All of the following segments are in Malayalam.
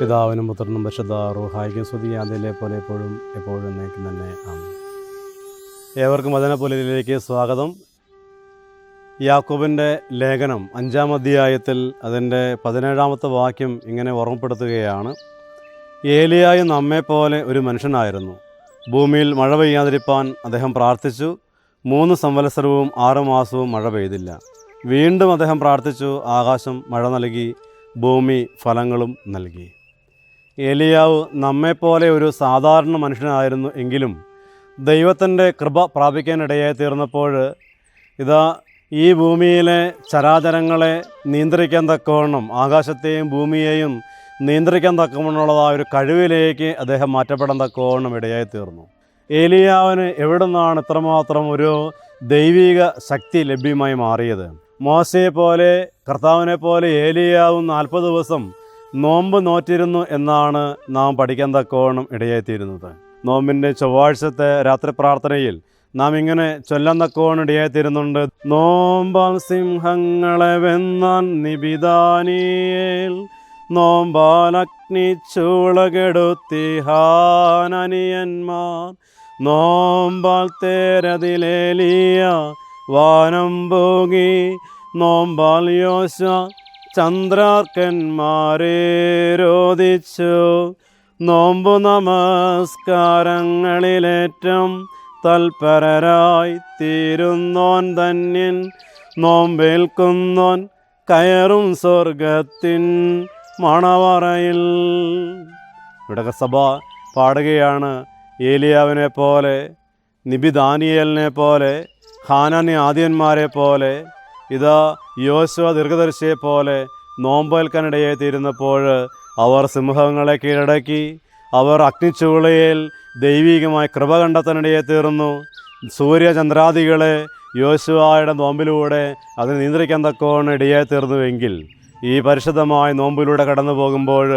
പിതാവിനും പുത്രനും പരിശുദ്ധ റൂഹായിക്കും സ്തുതി അതിലെ പോലെ എപ്പോഴും എപ്പോഴും എന്നേക്കും തന്നെ. ആണ് ഏവർക്കും വചനപുലരിലേക്ക് സ്വാഗതം. യാക്കോബിന്റെ ലേഖനം അഞ്ചാം അധ്യായത്തിൽ അതിന്റെ പതിനേഴാമത്തെ വാക്യം ഇങ്ങനെ ഓർമ്മപ്പെടുത്തുകയാണ്. ഏലിയായും നമ്മെപ്പോലെ ഒരു മനുഷ്യനായിരുന്നു. ഭൂമിയിൽ മഴ പെയ്യാതിരിപ്പാൻ അദ്ദേഹം പ്രാർത്ഥിച്ചു. മൂന്ന് സംവത്സരവും ആറ് മാസവും മഴ പെയ്തില്ല. വീണ്ടും അദ്ദേഹം പ്രാർത്ഥിച്ചു. ആകാശം മഴ നൽകി ഭൂമി ഫലങ്ങളും നൽകി. ഏലിയാവ് നമ്മെപ്പോലെ ഒരു സാധാരണ മനുഷ്യനായിരുന്നു എങ്കിലും ദൈവത്തിന്റെ കൃപ പ്രാപിക്കാനിടയായി തീർന്നപ്പോൾ ഇതാ ഈ ഭൂമിയിലെ ചരാചരങ്ങളെ നിയന്ത്രിക്കാൻ തക്കവണ്ണം ആകാശത്തെയും ഭൂമിയെയും നിയന്ത്രിക്കാൻ ആ ഒരു കഴിവിലേക്ക് അദ്ദേഹം മാറ്റപ്പെടാൻ തക്കവണ്ണം ഇടയായി തീർന്നു. ഏലിയാവിന് എവിടെ നിന്നാണ് ഇത്രമാത്രം ഒരു ദൈവിക ശക്തി ലഭ്യമായി മാറിയത്? മോശയെ പോലെ കർത്താവിനെ പോലെ ഏലിയാവും നാൽപ്പത് ദിവസം നോമ്പ് നോറ്റിരുന്നു എന്നാണ് നാം പഠിക്കാൻ തക്കവണ്ണം ഇടയായിത്തീരുന്നത്. നോമ്പിന്റെ ചൊവ്വാഴ്ചത്തെ രാത്രി പ്രാർത്ഥനയിൽ നാം ഇങ്ങനെ ചൊല്ലാൻ തക്കവണ്ണം ഇടയായിത്തീരുന്നുണ്ട്. നോമ്പാം സിംഹങ്ങളെ വെന്നാൻ നിബിതാനിയേൽ നോമ്പാലഗ്നി ചൂളകെടുത്തി ഹാനനിയന്മാർ നോമ്പാൽ തേരതിലേലിയ വാനം പോകി നോമ്പാൽ യോശ ചന്ദ്രാർക്കന്മാരെ രോധിച്ചു. നോമ്പു നമസ്കാരങ്ങളിലേറ്റം തൽപരരായി തീരുന്നോൻ ധന്യൻ. നോമ്പേൽക്കുന്നോൻ കയറും സ്വർഗത്തിൻ മണവറയിൽ. ഇവിടെ സഭ പാടുകയാണ് ഏലിയാവിനെ പോലെ നിബിദാനിയലിനെ പോലെ ഹാനാനി ആദ്യന്മാരെ പോലെ ഇതാ യോശുവ ദീർഘദർശിയെ പോലെ നോമ്പേൽക്കാനിടയായി തീരുന്നപ്പോൾ അവർ സിംഹങ്ങളെ കീഴടക്കി അവർ അഗ്നിച്ചൂളയിൽ ദൈവികമായ കൃപ കണ്ടെത്താനിടയെ തീർന്നു. സൂര്യചന്ദ്രാദികളെ യോശുവായുടെ നോമ്പിലൂടെ അതിനെ നിയന്ത്രിക്കാൻ തക്കവണ്ണം ഇടയെ തീർന്നുവെങ്കിൽ ഈ പരിശുദ്ധമായ നോമ്പിലൂടെ കടന്നു പോകുമ്പോൾ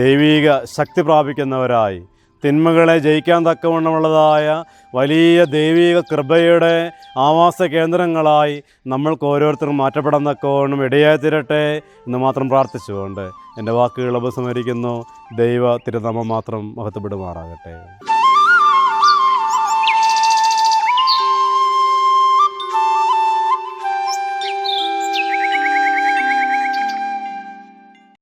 ദൈവിക ശക്തി പ്രാപിക്കുന്നവരായി. തിന്മകളെ ജയിക്കാൻ തക്കവണ്ണമുള്ളതായ വലിയ ദൈവിക കൃപയുടെ ആവാസ കേന്ദ്രങ്ങളായി നമ്മൾക്ക് ഓരോരുത്തരും മാറ്റപ്പെടാൻ തക്കവണ്ണം ഇടയായി തീരട്ടെ എന്ന് മാത്രം പ്രാർത്ഥിച്ചുകൊണ്ട് എന്റെ വാക്കുകൾ ഉപസംഹരിക്കുന്നു. ദൈവ തിരുനാമം മാത്രം മഹത്വപ്പെടുമാറാകട്ടെ.